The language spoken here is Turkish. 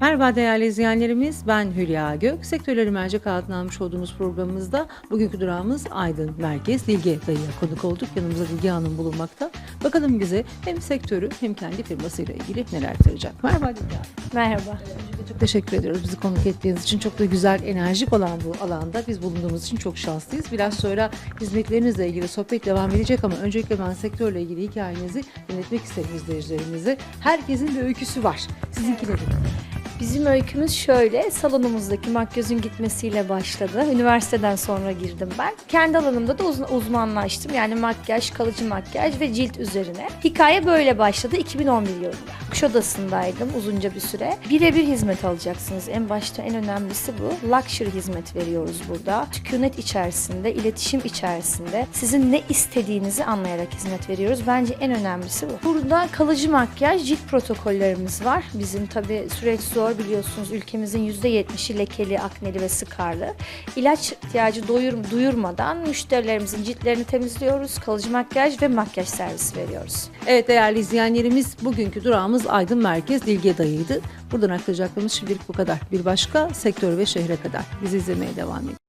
Merhaba değerli izleyenlerimiz, ben Hülya Gök. Sektörleri mercek altına almış olduğumuz programımızda bugünkü durağımız Aydın Merkez Dilge Dayı'ya konuk olduk. Yanımızda Dilge Hanım bulunmakta. Bakalım bize hem sektörü hem kendi firmasıyla ilgili neler aktaracak. Merhaba Dilge Hanım. Merhaba. Teşekkür ediyoruz bizi konuk ettiğiniz için. Çok da güzel, enerjik olan bu alanda biz bulunduğumuz için çok şanslıyız. Biraz sonra hizmetlerinizle ilgili sohbet devam edecek ama öncelikle ben sektörle ilgili hikayenizi dinletmek isterim izleyicilerimize. Herkesin bir öyküsü var. Sizinki nedir? Bizim öykümüz şöyle, salonumuzdaki makyözün gitmesiyle başladı. Üniversiteden sonra girdim ben. Kendi alanımda da uz- uzmanlaştım. Yani makyaj, kalıcı makyaj ve cilt üzerine. Hikaye böyle başladı 2011 yılında. Kuşadası'ndaydım uzunca bir süre. Birebir hizmet alacaksınız. En başta en önemlisi bu. Luxury hizmet veriyoruz burada. Sükunet içerisinde, iletişim içerisinde sizin ne istediğinizi anlayarak hizmet veriyoruz. Bence en önemlisi bu. Burada kalıcı makyaj, cilt protokollerimiz var. Bizim tabii süreç zor biliyorsunuz. Ülkemizin %70'i lekeli, akneli ve sıkarlı. İlaç ihtiyacı doyur, duyurmadan müşterilerimizin ciltlerini temizliyoruz. Kalıcı makyaj ve makyaj servisi veriyoruz. Evet değerli izleyenlerimiz bugünkü durağımız Aydın Merkez Dilge Dayı'ydı. Buradan aktaracaklarımız şimdilik bu kadar. Bir başka sektör ve şehre kadar. Bizi izlemeye devam edin.